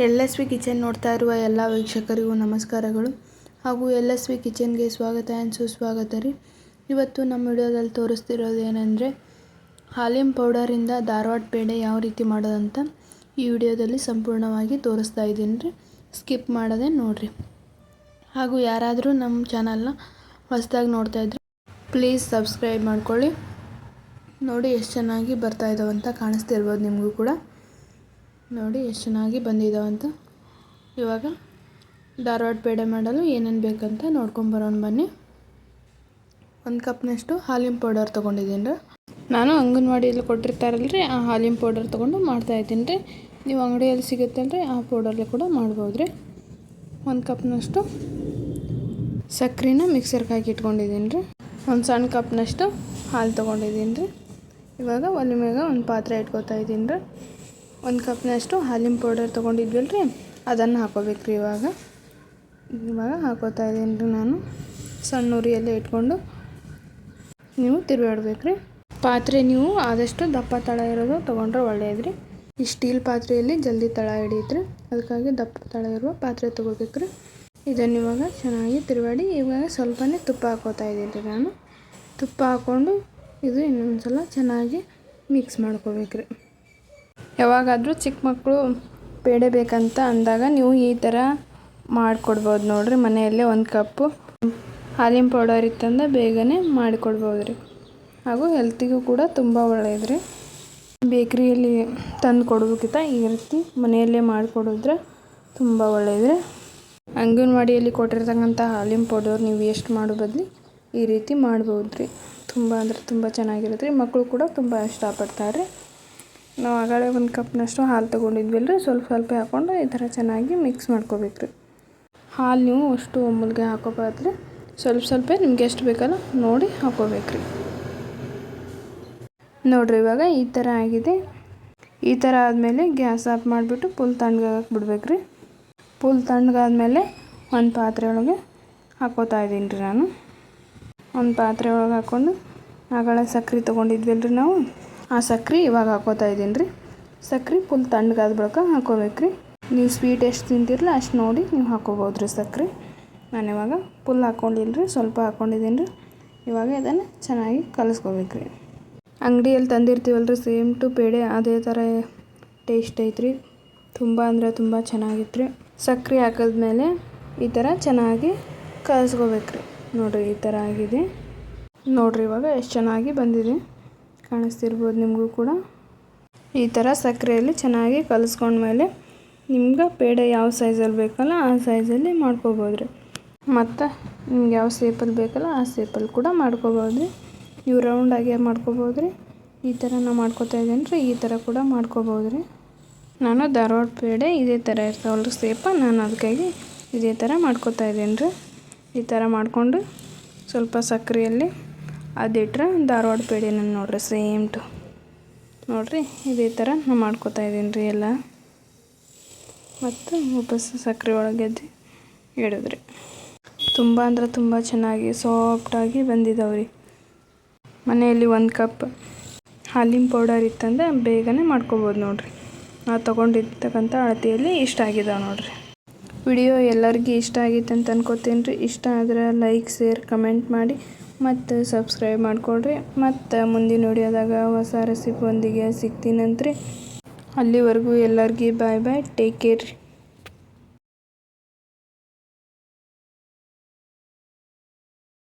L S V kitchen ನೋಡ್ತಾ ಇರುವ ಎಲ್ಲ ವೀಕ್ಷಕರಿಗೂ ನಮಸ್ಕಾರಗಳು. ಹಾಗೂ ಎಲ್ ಎಸ್ ವಿ ಕಿಚನ್ಗೆ ಸ್ವಾಗತ ಆ್ಯಂಡ್ ಸುಸ್ವಾಗತ ರೀ. ಇವತ್ತು ನಮ್ಮ ವಿಡಿಯೋದಲ್ಲಿ ತೋರಿಸ್ತಿರೋದು ಏನಂದರೆ ಹಾಲಿನ ಪೌಡರಿಂದ ಧಾರವಾಡ ಪೇಡೆ ಯಾವ ರೀತಿ ಮಾಡೋದಂತ ಈ ವಿಡಿಯೋದಲ್ಲಿ ಸಂಪೂರ್ಣವಾಗಿ ತೋರಿಸ್ತಾ ಇದ್ದೀನಿ ರೀ. ಸ್ಕಿಪ್ ಮಾಡದೆ ನೋಡಿರಿ. ಹಾಗೂ ಯಾರಾದರೂ ನಮ್ಮ ಚಾನಲ್ನ ಹೊಸದಾಗಿ ನೋಡ್ತಾ ಇದ್ರೆ, ಪ್ಲೀಸ್ ಸಬ್ಸ್ಕ್ರೈಬ್ ಮಾಡ್ಕೊಳ್ಳಿ. ನೋಡಿ ಎಷ್ಟು ಚೆನ್ನಾಗಿ ಬರ್ತಾ ಇದ್ದಾವಂತ ಕಾಣಿಸ್ತಿರ್ಬೋದು ನಿಮಗೂ ಕೂಡ. ನೋಡಿ, ಎಷ್ಟು ಚೆನ್ನಾಗಿ ಬಂದಿದ್ದಾವಂತ ಇವಾಗ ಧಾರವಾಡ ಪೇಡೆ ಮಾಡಲು ಏನೇನು ಬೇಕಂತ ನೋಡ್ಕೊಂಬರೋಣ ಬನ್ನಿ. ಒಂದು ಕಪ್ನಷ್ಟು ಹಾಲಿನ ಪೌಡರ್ ತೊಗೊಂಡಿದ್ದೀನಿ ರೀ. ನಾನು ಅಂಗನವಾಡಿಯಲ್ಲಿ ಕೊಟ್ಟಿರ್ತಾರಲ್ಲ ರೀ ಆ ಹಾಲಿನ ಪೌಡರ್ ತೊಗೊಂಡು ಮಾಡ್ತಾಯಿದ್ದೀನಿ ರೀ. ನೀವು ಅಂಗಡಿಯಲ್ಲಿ ಸಿಗುತ್ತೆ ಅಂದರೆ ಆ ಪೌಡರ್ಲಿ ಕೂಡ ಮಾಡ್ಬೋದು ರೀ. ಒಂದು ಕಪ್ನಷ್ಟು ಸಕ್ಕರೆನ ಮಿಕ್ಸರ್ಗೆ ಹಾಕಿ ಇಟ್ಕೊಂಡಿದ್ದೀನಿ ರೀ. ಒಂದು ಸಣ್ಣ ಕಪ್ನಷ್ಟು ಹಾಲು ತೊಗೊಂಡಿದ್ದೀನಿ ರೀ. ಇವಾಗ ಒಲೆ ಮ್ಯಾಗ ಒಂದು ಪಾತ್ರೆ ಇಟ್ಕೊತಾ ಇದ್ದೀನಿ ರೀ. ಒಂದು ಕಪ್ನಷ್ಟು ಹಾಲಿನ ಪೌಡರ್ ತೊಗೊಂಡಿದ್ವಲ್ಲ ರೀ ಅದನ್ನು ಹಾಕೋಬೇಕು ರೀ ಇವಾಗ. ಇವಾಗ ಹಾಕೋತಾ ಇದ್ದೀನಿ ರೀ ನಾನು. ಸಣ್ಣ ಉರಿಯಲ್ಲೇ ಇಟ್ಕೊಂಡು ನೀವು ತಿರುಗಾಡ್ಬೇಕು ರೀ ಪಾತ್ರೆ ನೀವು ಆದಷ್ಟು ದಪ್ಪ ತಳ ಇರೋದು ತೊಗೊಂಡ್ರೆ ಒಳ್ಳೆಯದು ರೀ ಈ ಸ್ಟೀಲ್ ಪಾತ್ರೆಯಲ್ಲಿ ಜಲ್ದಿ ತಳ ಹಿಡಿಯುತ್ತೆ ರೀ ಅದಕ್ಕಾಗಿ ದಪ್ಪ ತಳ ಇರುವ ಪಾತ್ರೆ ತೊಗೋಬೇಕು ರೀ ಇದನ್ನು ಇವಾಗ ಚೆನ್ನಾಗಿ ತಿರುಗಾಡಿ ಇವಾಗ ಸ್ವಲ್ಪನೇ ತುಪ್ಪ ಹಾಕೋತಾ ಇದ್ದೀನಿ ರೀ ನಾನು. ತುಪ್ಪ ಹಾಕ್ಕೊಂಡು ಇದು ಇನ್ನೊಂದು ಸಲ ಚೆನ್ನಾಗಿ ಮಿಕ್ಸ್ ಮಾಡ್ಕೋಬೇಕು ರೀ ಯಾವಾಗಾದರೂ ಚಿಕ್ಕ ಮಕ್ಕಳು ಪೇಡೆ ಬೇಕಂತ ಅಂದಾಗ ನೀವು ಈ ಥರ ಮಾಡಿಕೊಡ್ಬೋದು ನೋಡಿರಿ ಮನೆಯಲ್ಲೇ ಒಂದು ಕಪ್ಪು ಹಾಲಿನ ಪೌಡರ್ ಇತ್ತಂದ ಬೇಗನೆ ಮಾಡಿಕೊಡ್ಬೋದು ರೀ. ಹಾಗೂ ಹೆಲ್ತಿಗೂ ಕೂಡ ತುಂಬ ಒಳ್ಳೆಯದು ರೀ ಬೇಕ್ರಿಯಲ್ಲಿ ತಂದು ಕೊಡೋದಕ್ಕಿಂತ ಈ ರೀತಿ ಮನೆಯಲ್ಲೇ ಮಾಡಿಕೊಡಿದ್ರೆ ತುಂಬ ಒಳ್ಳೆಯದು ರೀ ಅಂಗನವಾಡಿಯಲ್ಲಿ ಕೊಟ್ಟಿರ್ತಕ್ಕಂಥ ಹಾಲಿನ ಪೌಡರ್ ನೀವು ವೇಸ್ಟ್ ಮಾಡೋ ಬದಲು ಈ ರೀತಿ ಮಾಡ್ಬೋದು ರೀ ತುಂಬ ಅಂದರೆ ತುಂಬ ಚೆನ್ನಾಗಿರುತ್ತೆ ರೀ. ಮಕ್ಕಳು ಕೂಡ ತುಂಬ ಇಷ್ಟಪಡ್ತಾರೆ. ನಾವು ಆಗಳೇ ಒಂದು ಕಪ್ನಷ್ಟು ಹಾಲು ತೊಗೊಂಡಿದ್ವಿಲ್ಲ ರೀ ಸ್ವಲ್ಪ ಸ್ವಲ್ಪ ಹಾಕ್ಕೊಂಡು ಈ ಥರ ಚೆನ್ನಾಗಿ ಮಿಕ್ಸ್ ಮಾಡ್ಕೋಬೇಕು ರೀ ಹಾಲು ನೀವು ಅಷ್ಟು ಮುಲ್ಗೆ ಹಾಕೋಬಾರ್ದು ಸ್ವಲ್ಪ ಸ್ವಲ್ಪ ನಿಮ್ಗೆ ಎಷ್ಟು ಬೇಕಲ್ಲ ನೋಡಿ ಹಾಕೋಬೇಕು ರೀ ನೋಡಿರಿ ಇವಾಗ ಈ ಥರ ಆಗಿದೆ. ಈ ಥರ ಆದಮೇಲೆ ಗ್ಯಾಸ್ ಆಫ್ ಮಾಡಿಬಿಟ್ಟು ಪುಲ್ ತಣ್ಣಗಾಗಕ್ಕೆ ಬಿಡ್ಬೇಕು ರೀ ಪುಲ್ ತಣ್ಣಗಾದ್ಮೇಲೆ ಒಂದು ಪಾತ್ರೆ ಒಳಗೆ ಹಾಕೋತಾ ಇದ್ದೀನಿ ರೀ ನಾನು. ಒಂದು ಪಾತ್ರೆ ಒಳಗೆ ಹಾಕ್ಕೊಂಡು ಆಗಳ ಸಕ್ಕರೆ ತೊಗೊಂಡಿದ್ವಲ್ಲ ರೀ ನಾವು. ಆ ಸಕ್ರೆ ಇವಾಗ ಹಾಕೋತಾ ಇದ್ದೀನಿ ರೀ. ಸಕ್ರೆ ಫುಲ್ ತಣ್ಣಗಾದ ಬಳಿಕ ಹಾಕೋಬೇಕು ರೀ. ನೀವು ಸ್ವೀಟ್ ಎಷ್ಟು ತಿಂತಿರಲ್ಲ ಅಷ್ಟು ನೋಡಿ ನೀವು ಹಾಕೋಬೋದು ರೀ ಸಕ್ರೆ. ನಾನು ಇವಾಗ ಫುಲ್ ಹಾಕ್ಕೊಂಡಿಲ್ಲ ರೀ, ಸ್ವಲ್ಪ ಹಾಕ್ಕೊಂಡಿದ್ದೀನಿ ರೀ. ಇವಾಗ ಇದನ್ನು ಚೆನ್ನಾಗಿ ಕಲಿಸ್ಕೋಬೇಕು ರೀ. ಅಂಗಡಿಯಲ್ಲಿ ತಂದಿರ್ತೀವಲ್ಲ ರೀ, ಸೇಮ್ ಟು ಪೇಡೆ, ಅದೇ ಥರ ಟೇಸ್ಟ್ ಐತ್ರಿ. ತುಂಬ ಅಂದರೆ ತುಂಬ ಚೆನ್ನಾಗಿತ್ತು ರೀ. ಸಕ್ರೆ ಹಾಕಿದ್ಮೇಲೆ ಈ ಥರ ಚೆನ್ನಾಗಿ ಕಲಿಸ್ಕೋಬೇಕು ರೀ. ನೋಡಿರಿ ಈ ಥರ ಆಗಿದೆ. ನೋಡಿರಿ ಇವಾಗ ಎಷ್ಟು ಚೆನ್ನಾಗಿ ಬಂದಿದೆ. ಕಾಣಿಸ್ತಿರ್ಬೋದು ನಿಮಗೂ ಕೂಡ. ಈ ಥರ ಸಕ್ಕರೆಯಲ್ಲಿ ಚೆನ್ನಾಗಿ ಕಲಿಸ್ಕೊಂಡ್ಮೇಲೆ ನಿಮ್ಗೆ ಪೇಡೆ ಯಾವ ಸೈಜಲ್ಲಿ ಬೇಕಲ್ಲ ಆ ಸೈಜಲ್ಲಿ ಮಾಡ್ಕೋಬೋದು ರೀ ಮತ್ತು ನಿಮ್ಗೆ ಯಾವ ಸೇಪಲ್ಲಿ ಬೇಕಲ್ಲ ಆ ಸೇಪಲ್ಲಿ ಕೂಡ ಮಾಡ್ಕೋಬೋದು ರೀ ನೀವು ರೌಂಡಾಗೆ ಮಾಡ್ಕೋಬೋದು ರೀ ಈ ಥರ ನಾವು ಮಾಡ್ಕೋತಾ ಇದ್ದೀನಿ ರೀ, ಈ ಥರ ಕೂಡ ಮಾಡ್ಕೋಬೋದು ರೀ ನಾನು ಧಾರವಾಡ ಪೇಡೆ ಇದೇ ಥರ ಇರ್ತಾವಲ್ಲ ಸೇಪ ನಾನು ಅದಕ್ಕಾಗಿ ಇದೇ ಥರ ಮಾಡ್ಕೋತಾ ಇದ್ದೀನಿ ರೀ. ಈ ಥರ ಮಾಡಿಕೊಂಡು ಸ್ವಲ್ಪ ಸಕ್ಕರೆಯಲ್ಲಿ ಅದಿಟ್ರೆ ಧಾರವಾಡ ಪೇಡೆನ ನೋಡ್ರಿ ಸೇಮ್ ಟು ನೋಡಿರಿ, ಇದೇ ಥರ ನಾನು ಮಾಡ್ಕೋತಾ ಇದ್ದೀನಿ ರೀ ಎಲ್ಲ. ಮತ್ತು ವಾಪಸ್ ಸಕ್ಕರೆ ಒಳಗೆದ್ದು ಇಡಿದ್ರಿ ತುಂಬ ಅಂದ್ರೆ ತುಂಬ ಚೆನ್ನಾಗಿ ಸಾಫ್ಟಾಗಿ ಬಂದಿದ್ದಾವೆ ರೀ. ಮನೆಯಲ್ಲಿ ಒಂದು ಕಪ್ ಹಾಲಿನ ಪೌಡರ್ ಇತ್ತಂದ್ರೆ ಬೇಗನೆ ಮಾಡ್ಕೋಬೋದು ನೋಡಿರಿ. ನಾವು ತೊಗೊಂಡಿರ್ತಕ್ಕಂಥ ಅಳತೆಯಲ್ಲಿ ಇಷ್ಟ ಆಗಿದ್ದಾವೆ ನೋಡಿರಿ. ವಿಡಿಯೋ ಎಲ್ಲರಿಗೂ ಇಷ್ಟ ಆಗಿತ್ತು ಅಂತ ಅನ್ಕೋತೀನಿ ರೀ. ಇಷ್ಟ ಆದರೆ ಲೈಕ್ ಶೇರ್ ಕಮೆಂಟ್ ಮಾಡಿ. ಮತ್ತು ಸಬ್ಸ್ಕ್ರೈಬ್ ಮಾಡಿಕೊಡ್ರಿ ಮತ್ತು ಮುಂದಿನ ವಿಡಿಯೋದಾಗ ಹೊಸ ರೆಸಿಪಿ ಒಂದಿಗೆ ಸಿಗ್ತೀನಂತ್ರಿ ಅಲ್ಲಿವರೆಗೂ ಎಲ್ಲರಿಗೂ ಬಾಯ್ ಬಾಯ್ ಟೇಕ್ ಕೇರ್